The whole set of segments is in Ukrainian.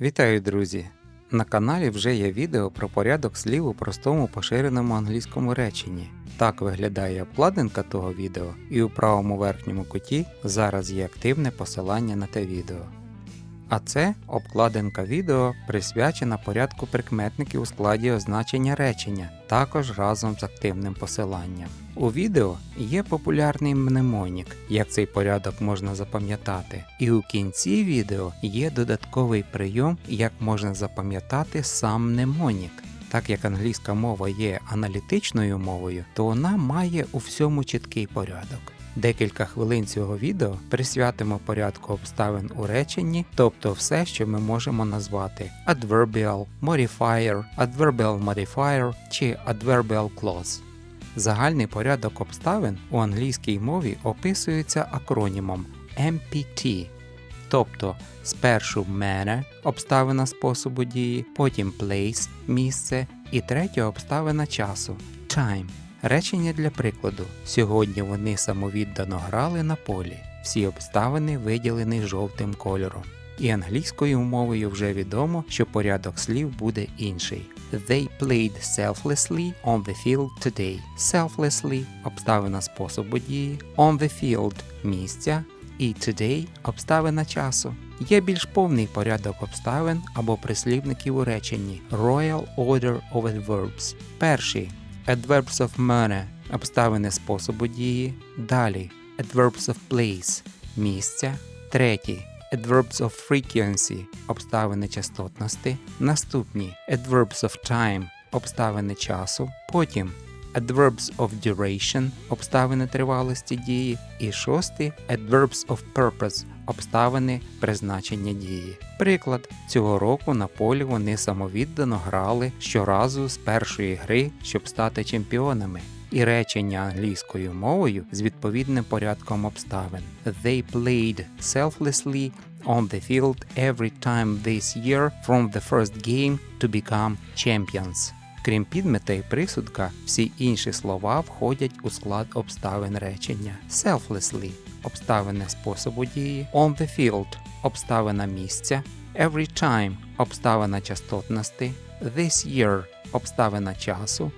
Вітаю, друзі! На каналі вже є відео про порядок слів у простому поширеному англійському реченні. Так виглядає обкладинка того відео, і у правому верхньому куті зараз є активне посилання на те відео. А це обкладинка відео присвячена порядку прикметників у складі означення речення, також разом з активним посиланням. У відео є популярний мнемонік, як цей порядок можна запам'ятати, і у кінці відео є додатковий прийом, як можна запам'ятати сам мнемонік. Так як англійська мова є аналітичною мовою, то вона має у всьому чіткий порядок. Декілька хвилин цього відео присвятимо порядку обставин у реченні, тобто все, що ми можемо назвати adverbial, modifier, adverbial modifier чи adverbial clause. Загальний порядок обставин у англійській мові описується акронімом MPT, тобто спершу manner – обставина способу дії, потім place – місце і третя обставина часу time. Речення для прикладу. Сьогодні вони самовіддано грали на полі. Всі обставини виділені жовтим кольором. І англійською мовою вже відомо, що порядок слів буде інший. They played selflessly on the field today. Selflessly – обставина способу дії, on the field – місця і today – обставина часу. Є більш повний порядок обставин або прислівників у реченні Royal Order of Adverbs. Перший Adverbs of manner – обставини способу дії. Далі Adverbs of place – місця. Третій Adverbs of frequency – обставини частотності. Наступні Adverbs of time – обставини часу. Потім Adverbs of duration – обставини тривалості дії. І шостий Adverbs of purpose – обставини призначення дії. Приклад, цього року на полі вони самовіддано грали щоразу з першої гри, щоб стати чемпіонами. І речення англійською мовою з відповідним порядком обставин. They played selflessly on the field every time this year from the first game to become champions. Крім підмета і присудка, всі інші слова входять у склад обставин речення. Selflessly – обставини способу дії, on the field – обставина місця, every time – обставина частотності, this year – обставина часу,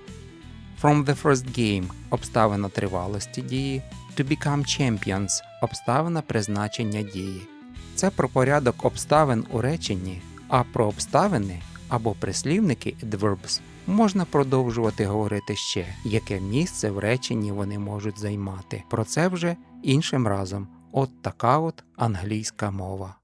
from the first game – обставина тривалості дії, to become champions – обставина призначення дії. Це про порядок обставин у реченні, а про обставини або прислівники adverbs можна продовжувати говорити ще, яке місце в реченні вони можуть займати. Про це вже іншим разом. От така от англійська мова.